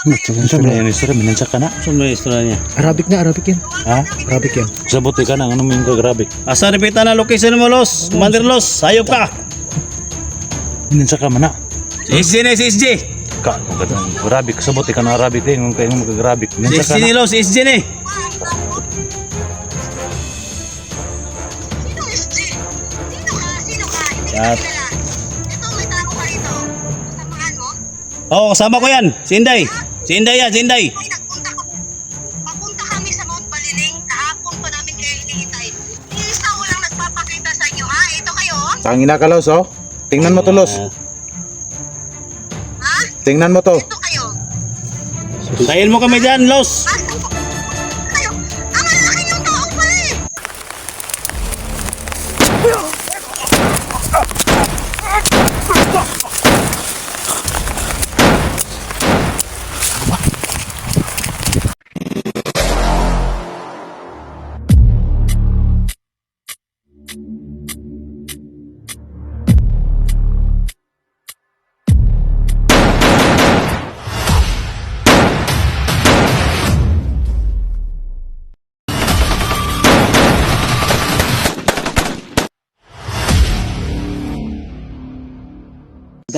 Ito mo na yun, istorya, minansa ka na. Saan may istorya niya? Arabic na, Arabic yan. Ha? Arabic yan. Sabuti ka na, ano mo yung kagrabe. Asa repita na location mo, Los? Commander Los, hayop ka! Minansa ka man na. SJ na, SJ! Ka, Arabic, sabuti ka na Arabic eh, kung kayo mag-Arabic. Ka SJ ni na. Los, SJ ni! Kilala. Ito, may tao ka rito. Samahan mo? Oo, kasama ko yan. Si Inday. Si Inday yan, si Inday. Ay, nagpunta ka. Papunta kami sa Mount Baliling. Kahapon pa namin kayo hinihintay. Isa ko lang nagpapakita sa inyo, ha? Ito kayo? Tangina ka, Los, oh. Tingnan mo to, Los. Ah, Ha? Tingnan mo to. Ito kayo. Tayin mo kami dyan, Los. Basta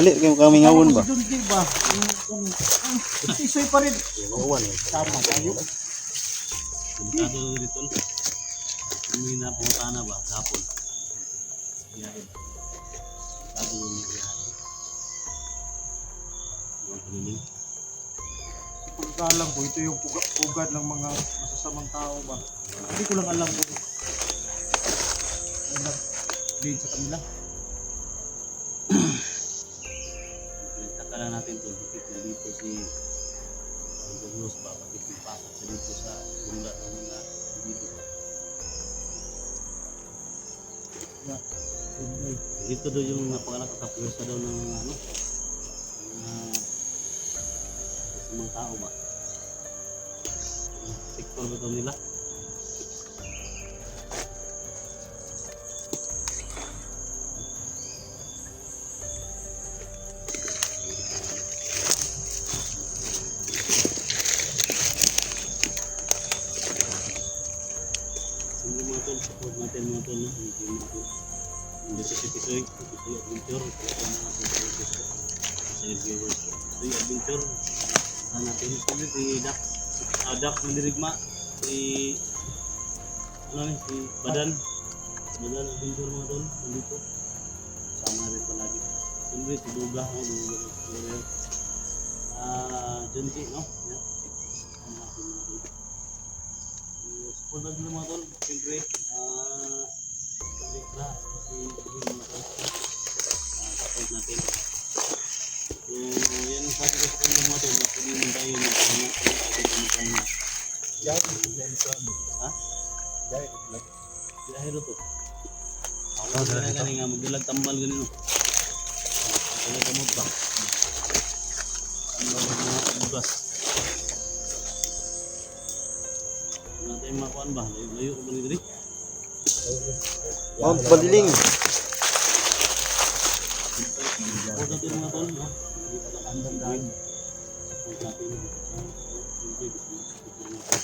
Dali, kayo kami ngawon ba? Isoy pa rin. Delikado dito. Hindi na punta na ba? Hapon. Biyahe. Delikado yung biyahe. Mga paniling. Pagkaalam ko, ito yung puga- pugad ng mga masasamang tao ba? Hindi ko lang alam kung ano nag-lead sa kanila. Lang natin to. Bakit nandito si Uncle Rose ba? Bakit yung pasok sa dito sa bunda ng mga dito? Dito daw yung napangalakakapwersa daw ng ano? Mga sa mga tao ba? Sektor ba ito nila? Mga tol, natin mga tol. Hindi mga. Hindi sa Tipisoy, Tipisoy Adventure. Kaya mga sa viewers. Tipisoy Adventure. Saan natin ito si. Ah. Si... Ano ni? Si Badan. Badan Adventure mga tol. Sama rin palagi. Siyempre si Duga. Oh, Duga. Ah, no? Sama natin mga. Support natin mga tol. Siyempre, ah, Elektra, si Jimmy mga tol. Ah, support natin. So, yan ang sabi ko sa kanila mga tol. Napili mo tayo ng pahinga. Kaya atin kami pahinga. Ha? Dahil to. Ako na lang nga, magdalag tambal ganun. Magdalag kamot ba? Tambal ng mga bugas. Wala tayong makuhaan ba? Layo, ko ba ni Dri? Mount Baliling. Support natin mga tol, no? Kandang daan. Support natin. Ah, Siyempre, gusto mo support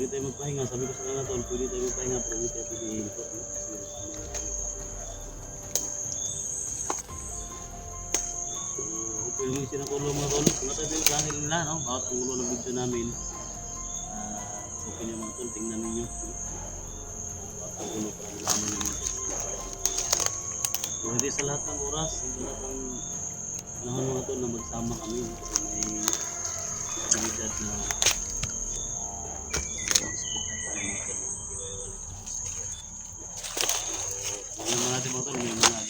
pwede tayo magpahinga. Sabi ko sa kanila tol, pwede tayo magpahinga pero hindi tayo pwede ihinto. No? Kasi tayo hopefully yung sinakulo mga tol. Kung natin yung channel nila, no? Bawat ulo ng video namin. ah okay na mga tol, tingnan ninyo. Bawat ulo para malaman ninyo. So, hindi sa lahat ng oras, hindi lahat ng panahon mga tol na magsama kami. Kasi may oportunidad na Ano naman natin mga tol,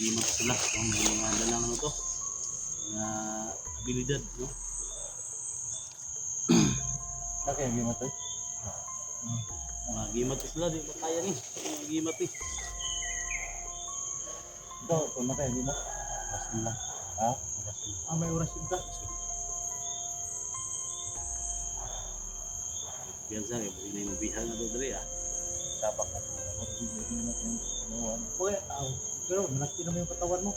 agimat sila. no? May mga dalang ano to, mga abilidad, no? Okay, gimat eh. Mga agimat sila, di ba kaya ni? Mga agimat eh. Ito, ito na kayo, di ba? Orasin lang. Ha? Orasin. Ah, may orasyon ka. Biyan sa kaya, pwede na yung mabihan na doon rin ah. Sabak na ito. Ako, hindi na natin. Ano, ano. Uy, tao. Pero, malaki naman yung katawan mo.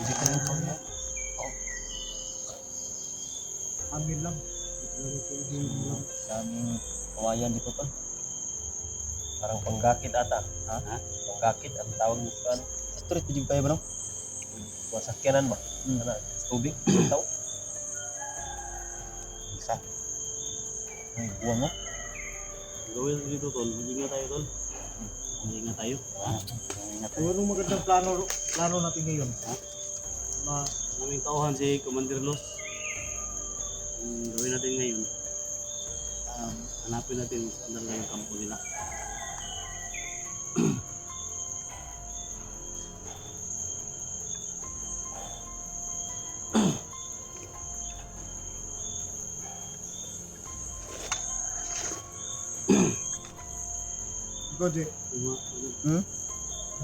Hindi ka lang pang Amin lang. Ito lang daming kawayan dito to. Parang panggakit ata. Ha? Ha? Panggakit ang tawag mo sa ano. Street, hindi kayo ba no? Mga sakyanan ba? Hmm. Ano, tubig, tao. Isa. Ay, buwang mo. Gawin dito, tol. Mag-ingat tayo, tol. Mag-ingat tayo. Ah, mag-ingat tayo. Anong magandang plano, plano natin ngayon? Ha? Na, Naming tauhan si Commander Los. Ang gawin natin ngayon, um, hanapin natin saan talaga yung kampo nila. ikaw, Jay, Ano,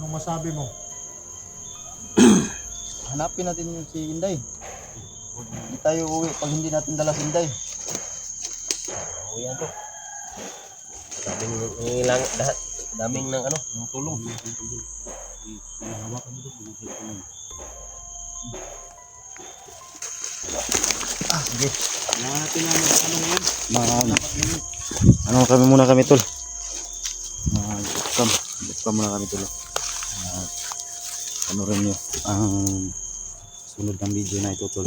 anong masabi mo? Hanapin natin yung si Inday. Hindi tayo uwi pag hindi natin dala si Inday. Uwi yan to. Daming nangilang lahat. Daming ng ano, ng tulong. Hinahawakan mo mo. Ah, sige. Kailangan natin na mag-ano ngayon. Mag, ano kami muna kami tol. Kam, kam muna kami tol. Uh, ano rin nyo, ang sunod ng video na ito tol.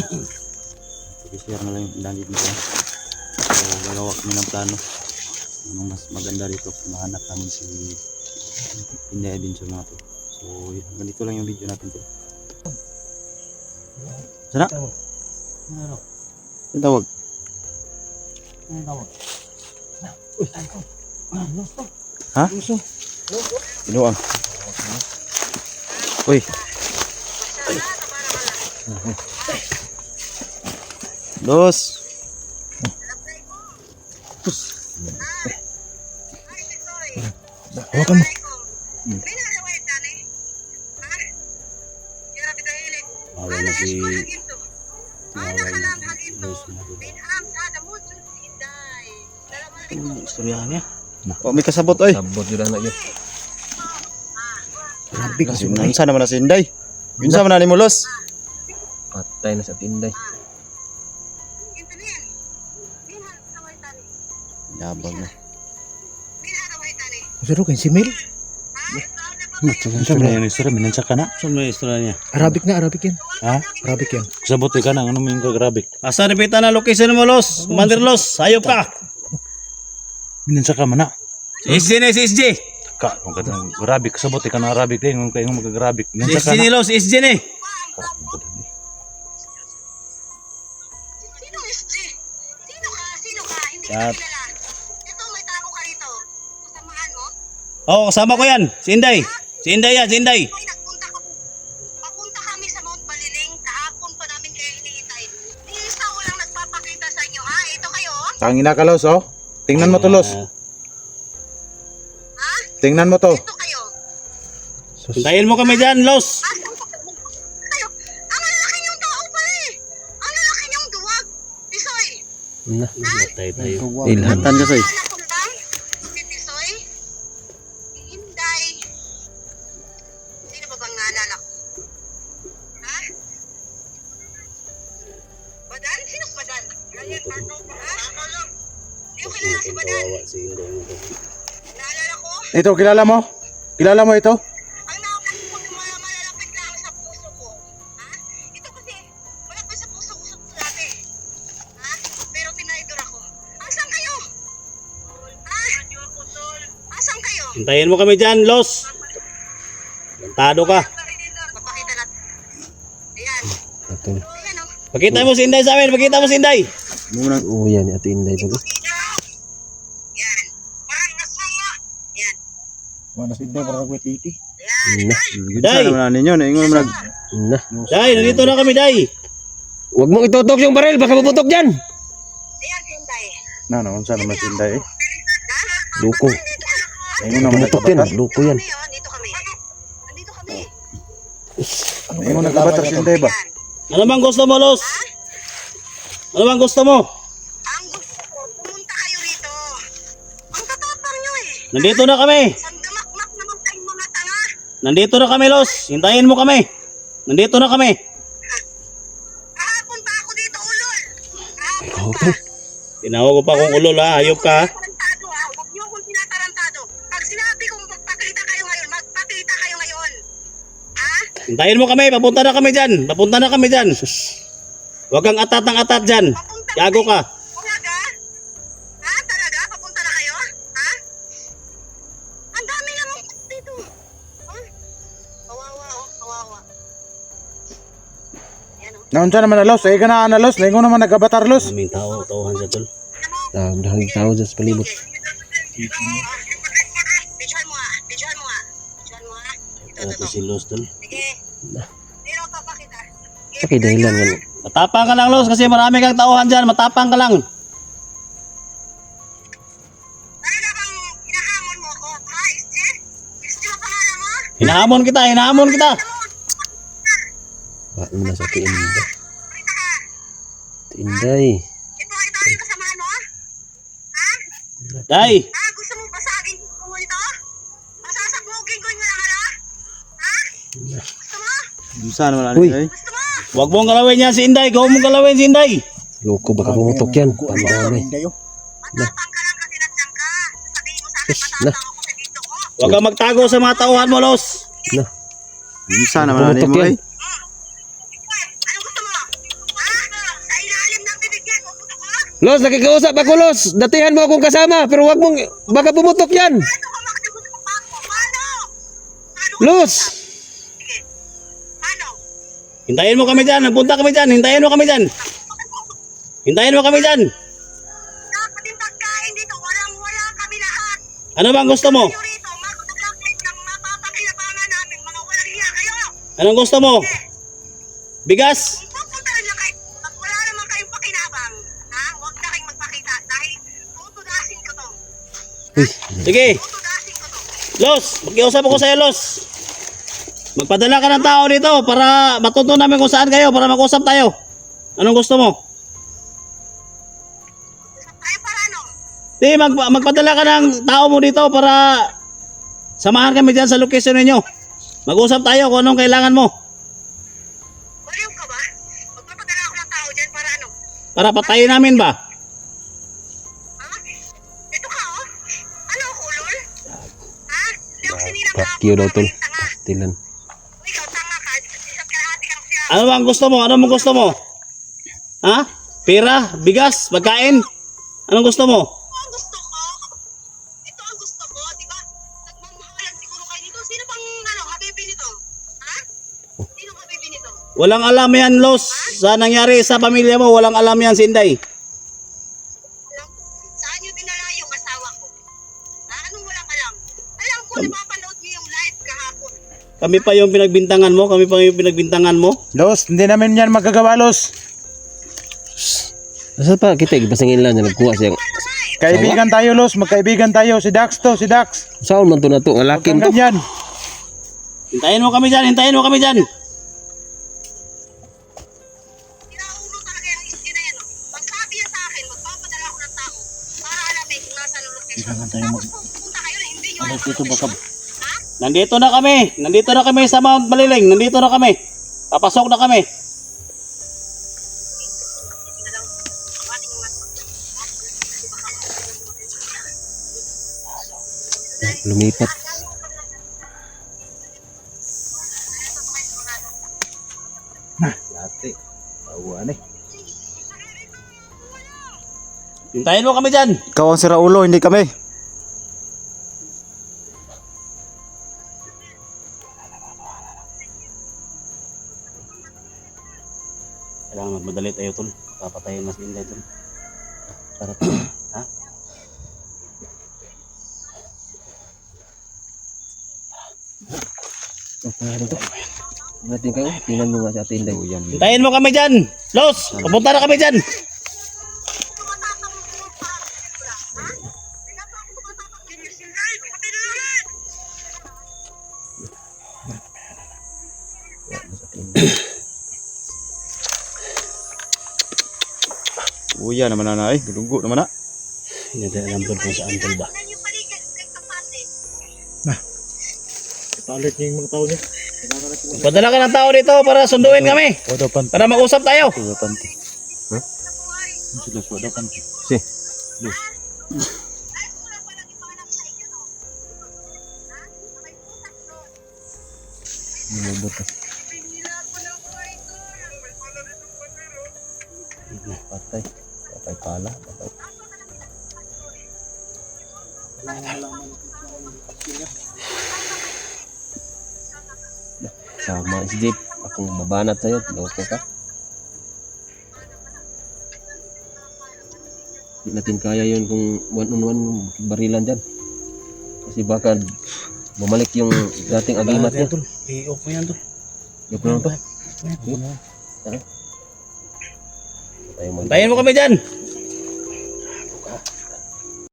I-share na lang yung dahil dito. So, gagawa kami ng plano. Anong mas maganda dito, mahanap namin si Inday Adventure mga to. So, yun, hanggang dito lang yung video natin tol. Sana? Ano? Tawag? Ano tawag? Ha? Inuang. Uy, dos. Hawakan mo. Ana na si... kalam na. ko. Istoryahan niya. Oh, may kasabot oy. Sabot yun na yun. Grabe kasi unsa naman na si Inday. Unsa man na ni Mulos? Patay na sa tani. Yabang na. Siro kay si Mel. Ha? Unsa man yung istorya minansa ka na? Saan may istorya niya? Arabic na, Arabic yan. Ha? Arabic yan. Kasabot ka na ano mo yung grabe. Asa repita na location mo, Los? Commander Los, hayop ka! Minansa ka man na. SJ na, si SJ! Ka, kung kadang grabe kasabot ka na Arabic eh, kung kayo mag-Arabic. Minansa ka SJ ni. Los, SJ ni! Sino SG? Sino ka? Sino ka? Hindi Chat. kita kilala. Ito may tago ka rito. Kasamahan mo? Oo, oh, kasama ko yan. Si Inday. Si Inday yan, si Inday. Papunta kami sa Mount Baliling. Kahapon pa namin kayo hinihintay. Ni isa walang nagpapakita sa inyo, ha? Ito kayo, oh. Tangina ka, Los, oh. Tingnan mo to, Los. Ah, ha? Tingnan mo to. Ito kayo. Hintayin mo kami dyan, Los. Kayo? Ang lalaki niyong tao pala eh. Ang lalaki niyong duwag. Tisoy. Na. Matay tayo. Ilhatan ka ko lang. Si Tisoy. Si. Sino ba bang naalala ko? Ha? Badan? Sino si Badan? Ganyan, ano? Ha? Hindi ko kilala si Badan. si Inday. Naalala ko? Ito, kilala mo? Kilala mo ito? Ang ko mal- malalapit lang sa puso ko. Ha? Ito kasi, malapit sa puso ko sa dati. Ha? Pero tinaydor ako. Asan kayo? Ha? Asan kayo? Hintayin mo kami dyan, Los. Lantado ka. Papakita natin. Ayan. Ayan o. Pakita mo si Inday sa amin. Pakita mo si Inday. Muna. Oo yan, ito Inday to. Yan. Parang nasaya. Yan. Wala si Inday, parang kwetiti. Yan. Na. Unsa naman na ninyo, naingon mo nag... Na. Day, nandito na kami, Day. Huwag mong itutok yung baril, baka maputok dyan. Ayan, Sinday. Na, na, unsa naman si Inday eh. Luko. Naingon naman na Tutok yan, luko yan. Kami. Dito kami. Nandito kami. Ay mo nagabatar si Inday ba? Ano bang gusto mo, Los? Ano bang gusto mo? Ang gusto ko, pumunta kayo rito. Ang tatapang nyo eh. Nandito na kami. Sandamakmak Nandito na kami, Los. Hintayin mo kami. Nandito na kami. Kahapon pa ako dito, ulol. Kahapon pa. Tinawag ko pa kung ulol ha. Hayop ka ha. Tarantado ha. Huwag niyo akong tinatarantado. Pag sinabi kong magpakita kayo ngayon, magpakita kayo ngayon. Ha? Hintayin mo kami. Papunta na kami dyan. Papunta na kami dyan. Huwag kang atat ng atat dyan. Gago ka. Naunsa naman na los, ay ka na na los, laingon naman nagabatar los. Maraming tao. Tauhan sa tol. Dahil dahil tao sa palibot. Ito, si Los tol. Sige. Pero papakita. Sa kay dahilan nga. Matapang ka lang, Los. Kasi marami kang tauhan dyan. Matapang ka lang. Hinahamon kita. Hinahamon kita. Wala mo na sa tiin mo. Pakita ka. Tinday. Ito ay tayo kasamahan mo? Ha? Day. Ah, gusto mo basagin ko ito? Masasabugin ko yung lang? Ha? Gusto mo? Unsa naman Uy. ani ay? Gusto mo? Huwag mong galawin yan si Inday. Huwag mong galawin si Inday. Loko baka pumutok yan. Inday. Matapang ka lang kasi nandiyan ka. Sasabihin mo sa akin, na. matapang ako sa dito ko. Huwag kang magtago sa mga tauhan mo, Los. Na. Unsa naman ani Pumutok Los, nakikausap ako Los. Datihan mo akong kasama. Pero wag mong, baka pumutok yan. Paano? Los. Hintayin mo kami dyan. Nagpunta kami dyan. Hintayin mo kami dyan. Hintayin mo kami dyan. Dapat yung pagkain dito, walang-wala kami lahat. Ano bang gusto mo? Walang. Anong gusto mo? Bigas? Kung pupunta rin lang kayo, at wala naman kayong pakinabang, ha? Huwag na kayong magpakita dahil tutudasin ko to. Sige. Los, makiusap ako sa'yo, Los. Magpadala ka ng tao dito para matuto namin kung saan kayo para mag-usap tayo. Anong gusto mo? Tayo para ano? Di, mag, magpadala ka ng tao mo dito para samahan kami dyan sa location ninyo. Mag-usap tayo kung anong kailangan mo. Baliw ka ba? Magpapadala ako ng tao dyan para ano? Para patayin namin ba? You daw tol. Tanga. Tilan. Ano bang gusto mo? Ano mo gusto mo? Ha? Pera? Bigas? Pagkain? Anong gusto mo? Ito ang gusto ko. Ito ang gusto ko, di ba? Nagmamahalan siguro kayo dito. Sino bang, ano? Walang alam yan, Los. Sa nangyari sa pamilya mo, walang alam yan, Sinday. Kami pa yung pinagbintangan mo, kami pa yung pinagbintangan mo. Los, hindi namin yan magagawa los. Asa pa kita ipasangin lang niya nagkuha siyang Kaibigan tayo los, magkaibigan tayo. Si Dax to, si Dax. Saan man to na to? Ang Huwag kang to. ganyan. Hintayin mo kami dyan, hintayin mo kami dyan. Pinaulo talaga yung iski na yan. oh. Yan sa akin, magpapadala ako ng tao para alamin kung nasa location. Tapos pupunta kayo na hindi nyo alam ang location. Nandito na kami. Nandito na kami sa Mount Baliling. Nandito na kami. Papasok na kami. Hindi na lang. Awatin yung mas. Kasi baka Lumipat. Dati. Awan eh. Hintayin mo kami dyan. Ikaw ang sira ulo, hindi kami. Natin kayo. Tingnan mo nga sa atin dahil. yan. Hintayin mo kami dyan. Los, papunta na kami dyan. na. Uya naman na na eh. Gulunggo naman na. Hindi tayo alam kung saan tol ba. Tingnan yung paligid ng kapatid. Palit niya yung mga tao niya. Padala ka ng tao dito para sunduin kami. Wada panty. Para mag-usap tayo. Wada panty. Sa buhay. Ano sila? Wada panty. Si. Ay, kulang pa lang ipanganak sa inyo, Sama Jeep. Akong babanat sa'yo. Loko ka. Hindi natin kaya yun kung one on one barilan dyan. Kasi baka bumalik yung dating agimat niya. I-off mo yan tol. Yung ko lang to. Tayo mo kami dyan.